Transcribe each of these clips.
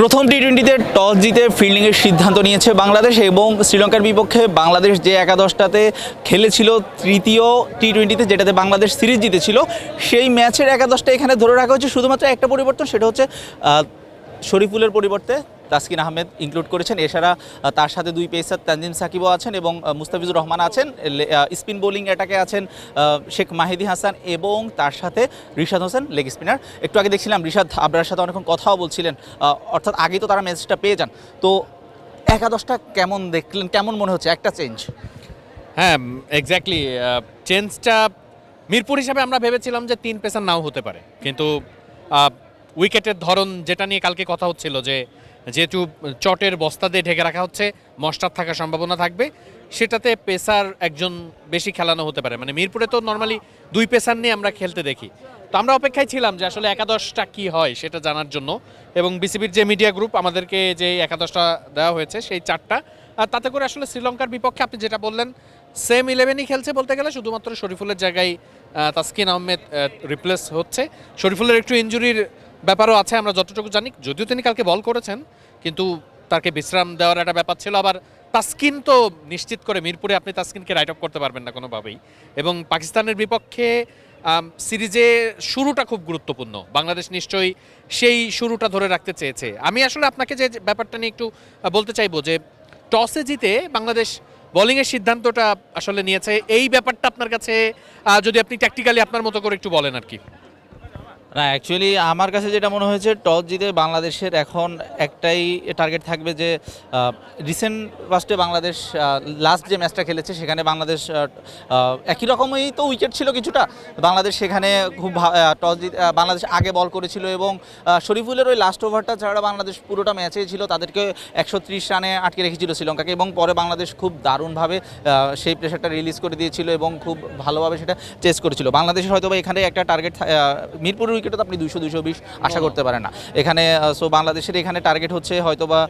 প্রথম টি টোয়েন্টিতে টস জিতে ফিল্ডিংয়ের সিদ্ধান্ত নিয়েছে বাংলাদেশ এবং শ্রীলঙ্কার বিপক্ষে বাংলাদেশ যে একাদশটাতে খেলেছিল তৃতীয় টি টোয়েন্টিতে যেটাতে বাংলাদেশ সিরিজ জিতেছিল, সেই ম্যাচের একাদশটা এখানে ধরে রাখা হচ্ছে শুধুমাত্র একটা পরিবর্তন, সেটা হচ্ছে শরীফুলের পরিবর্তে তাসকিন আহমেদ ইনক্লুড করেছেন। এছাড়া তার সাথে দুই পেসার তানজিম সাকিবও আছেন এবং মুস্তাফিজুর রহমান আছেন। স্পিন বোলিং অ্যাটাকে আছেন শেখ মাহিদি হাসান এবং তার সাথে রিশাদ হোসেন লেগ স্পিনার একটু আগে দেখছিলাম রিশাদ আবরার সাথে অনেকক্ষণ কথাও বলছিলেন অর্থাৎ আগেই তো তারা ম্যাচটা পেয়ে যান। তো একাদশটা কেমন দেখলেন? কেমন মনে হচ্ছে? একটা চেঞ্জ হ্যাঁ এক্স্যাক্টলি চেঞ্জটা মিরপুর হিসাবে আমরা ভেবেছিলাম যে তিন পেসার নাও হতে পারে। কিন্তু উইকেটের ধরন যেটা নিয়ে কালকে কথা হচ্ছিল যে যেহেতু চটের বস্তা দিয়ে ঢেকে রাখা হচ্ছে মস্টার থাকার সম্ভাবনা থাকবে, সেটাতে পেসার একজন বেশি খেলানো হতে পারে। মানে মিরপুরে তো নর্মালি দুই পেসার নিয়ে আমরা খেলতে দেখি। তো আমরা অপেক্ষায় ছিলাম যে আসলে একাদশটা কি হয় সেটা জানার জন্য এবং বিসিবির যে মিডিয়া গ্রুপ আমাদেরকে যে একাদশটা দেওয়া হয়েছে সেই চারটা, আর তাতে করে আসলে শ্রীলঙ্কার বিপক্ষে আপনি যেটা বললেন সেম ইলেভেনই খেলছে বলতে গেলে, শুধুমাত্র শরীফুলের জায়গায় তাসকিন আহমেদ রিপ্লেস হচ্ছে। শরীফুলের একটু ইনজুরির ব্যাপারও আছে, আমরা যতটুকু জানি। যদিও তিনি কালকে বল করেছেন, কিন্তু তাকে বিশ্রাম দেওয়ার একটা ব্যাপার ছিল। আবার তাস্কিন তো নিশ্চিত করে মিরপুরে আপনি তাস্কিনকে রাইট অফ করতে পারবেন না কোনোভাবেই। এবং পাকিস্তানের বিপক্ষে সিরিজে শুরুটা খুব গুরুত্বপূর্ণ। বাংলাদেশ নিশ্চয়ই সেই শুরুটা ধরে রাখতে চেয়েছে। আমি আসলে আপনাকে যে ব্যাপারটা নিয়ে একটু বলতে চাইব যে, টসে জিতে বাংলাদেশ বোলিংয়ের সিদ্ধান্তটা আসলে নিয়েছে। এই ব্যাপারটা আপনার কাছে যদি আপনি ট্যাকটিক্যালি আপনার মতো করে একটু বলেন আর কি। না অ্যাকচুয়ালি আমার কাছে যেটা মনে হয়েছে, টস জিতে বাংলাদেশের এখন একটাই টার্গেট থাকবে যে রিসেন্ট ফার্স্টে বাংলাদেশ লাস্ট যে ম্যাচটা খেলেছে সেখানে বাংলাদেশ একই রকমই তো উইকেট ছিল কিছুটা। বাংলাদেশ সেখানে খুব টস জিতে বাংলাদেশ আগে বল করেছিল এবং শরীফুলের ওই লাস্ট ওভারটা ছাড়া বাংলাদেশ পুরোটা ম্যাচেই ছিল। তাদেরকে একশো ত্রিশ রানে আটকে রেখেছিল শ্রীলঙ্কাকে এবং পরে বাংলাদেশ খুব দারুণভাবে সেই প্রেশারটা রিলিজ করে দিয়েছিল এবং খুব ভালোভাবে সেটা চেস করেছিল। বাংলাদেশের হয়তো বা এখানে একটা টার্গেট মিরপুরের উইকেটে তো আপনি দুশো দুশো বিশ আশা করতে পারেন না। এখানে সো বাংলাদেশের এখানে টার্গেট হচ্ছে হয়তো বা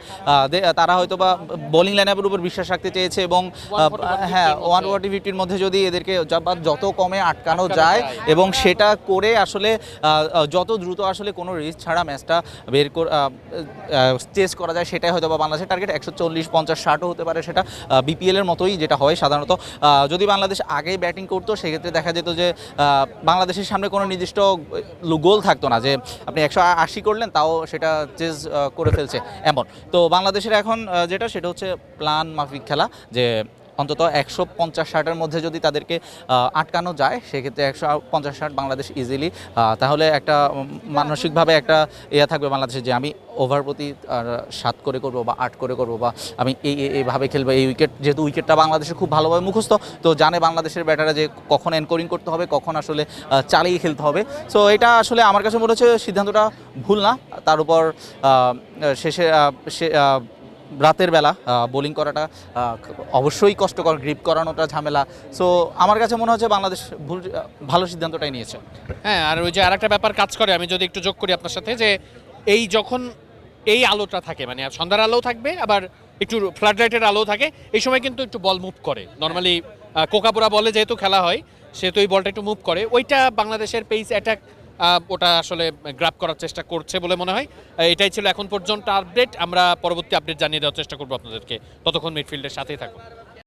দে- তারা হয়তো বা বোলিং লাইনের উপর বিশ্বাস রাখতে চেয়েছে এবং হ্যাঁ ওয়ান ফোর্টি ফিফটির মধ্যে যদি এদেরকে যত কমে আটকানো যায় এবং সেটা করে আসলে যত দ্রুত আসলে কোনো রিস্ক ছাড়া ম্যাচটা বের করে চেস করা যায় সেটাই হয়তো বা বাংলাদেশের টার্গেট একশো চল্লিশ পঞ্চাশ ষাটও হতে পারে সেটা বিপিএল এর মতোই যেটা হয় সাধারণত। যদি বাংলাদেশ আগেই ব্যাটিং করতো সেক্ষেত্রে দেখা যেত যে বাংলাদেশের সামনে কোনো নির্দিষ্ট গোল থাকতো না যে আপনি একশো আশি করলেন, তাও সেটা চেজ করে ফেলছে এমন। তো বাংলাদেশের এখন যেটা, সেটা হচ্ছে প্ল্যান মাফিক খেলা, যে অন্তত একশো পঞ্চাশ ষাটের মধ্যে যদি তাদেরকে আটকানো যায়, সেক্ষেত্রে একশো পঞ্চাশ ষাট বাংলাদেশ ইজিলি তাহলে একটা মানসিকভাবে একটা ইয়ে থাকবে বাংলাদেশে যে আমি ওভার প্রতি সাত করে করব বা আট করে করব বা আমি এই, এই- এইভাবে খেলব, এই উইকেট যেহেতু উইকেটটা বাংলাদেশে খুব ভালোভাবে মুখস্থ, তো জানে বাংলাদেশের ব্যাটারে যে কখন এনকোরিং করতে হবে, কখন আসলে চালিয়ে খেলতে হবে। সো এটা আসলে আমার কাছে মনে হচ্ছে সিদ্ধান্তটা ভুল না। তার উপর শেষে সে রাতের বেলা বোলিং করাটা অবশ্যই কষ্টকর গ্রিপ করানোটা ঝামেলা। সো আমার কাছে মনে হচ্ছে বাংলাদেশ ভুল ভালো সিদ্ধান্তটাই নিয়েছে। হ্যাঁ আর ওই যে আরেকটা ব্যাপার কাজ করে, আমি যদি একটু যোগ করি আপনার সাথে, যে এই যখন এই আলোটা থাকে মানে সন্ধ্যার আলো থাকবে, আবার একটু ফ্লাড লাইটের আলো থাকে, এই সময় কিন্তু একটু বল মুভ করে। নর্মালি কোকাপুরা বলে যেহেতু খেলা হয়, সেহেতু এই বলটা একটু মুভ করে। ওইটা বাংলাদেশের পেস অ্যাটাক ওটা আসলে গ্রাপ করার চেষ্টা করছে বলে মনে হয়। এটাই ছিল এখন পর্যন্ত আপডেট আমরা পরবর্তী আপডেট জানিয়ে দেওয়ার চেষ্টা করব আপনাদেরকে। ততক্ষণ মিডফিল্ডের সাথেই থাকুন।